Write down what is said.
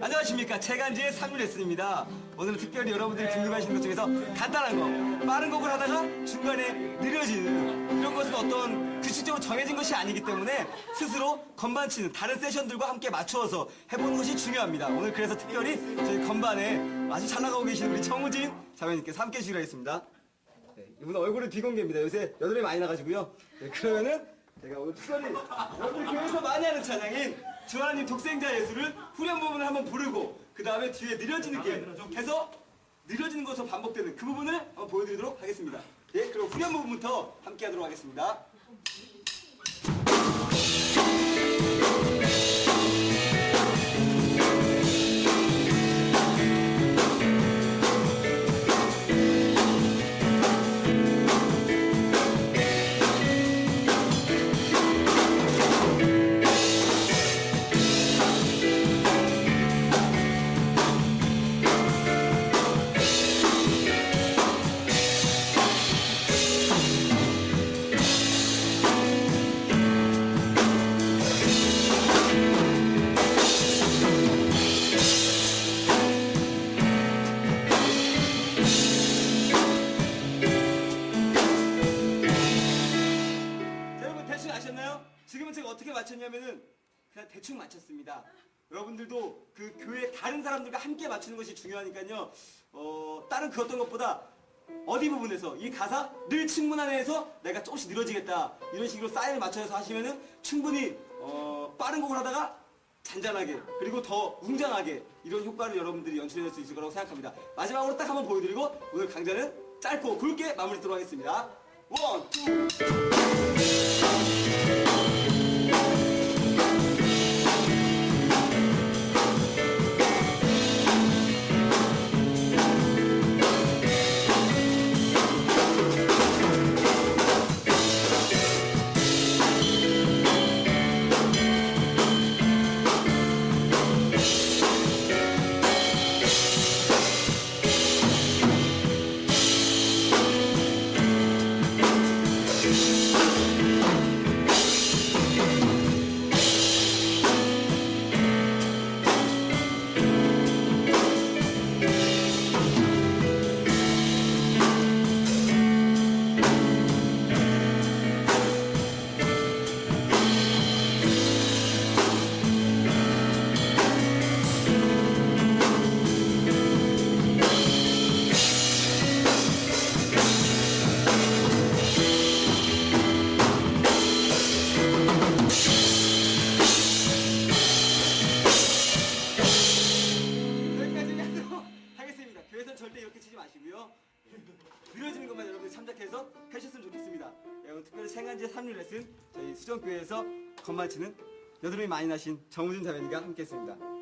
안녕하십니까. 체간지의 3일 레슨입니다. 오늘은 특별히 여러분들이 궁금해하시는 것 중에서 간단한 거 빠른 곡을 하다가 중간에 느려지는 이런 것은 어떤 규칙적으로 정해진 것이 아니기 때문에 스스로 건반 치는 다른 세션들과 함께 맞추어서 해보는 것이 중요합니다. 오늘 그래서 특별히 저희 건반에 아주 잘 나가고 계시는 우리 정우진 자매님께서 함께 해주기로 했습니다. 네, 이분은 얼굴은 비공개입니다. 요새 여드름이 많이 나가지고요. 네, 그러면은 제가 오늘 특별히 여러분들 교회에서 많이 하는 찬양인 주하나님 독생자 예수를 후렴 부분을 한번 부르고 그 다음에 뒤에 느려지는 게 해서 느려지는 것으로 반복되는 그 부분을 한번 보여드리도록 하겠습니다. 예, 그럼 후렴 부분부터 함께 하도록 하겠습니다. 어떻게 맞췄냐면은 그냥 대충 맞췄습니다. 여러분들도 그 교회 다른 사람들과 함께 맞추는 것이 중요하니까요. 어, 다른 그 어떤 것보다 어디 부분에서 이 가사 늘 충분 안에서 내가 조금씩 늘어지겠다 이런 식으로 사인을 맞춰서 하시면은 충분히 어, 빠른 곡을 하다가 잔잔하게 그리고 더 웅장하게 이런 효과를 여러분들이 연출해낼 수 있을 거라고 생각합니다. 마지막으로 딱 한번 보여드리고 오늘 강좌는 짧고 굵게 마무리 하도록 하겠습니다. 원, 투, 느려지는 것만 여러분들 참작해서 하셨으면 좋겠습니다. 예, 오늘 특별히 생한제 3일 레슨 저희 수정교회에서 건반 치는 여드름이 많이 나신 정우진 자매님과 함께했습니다.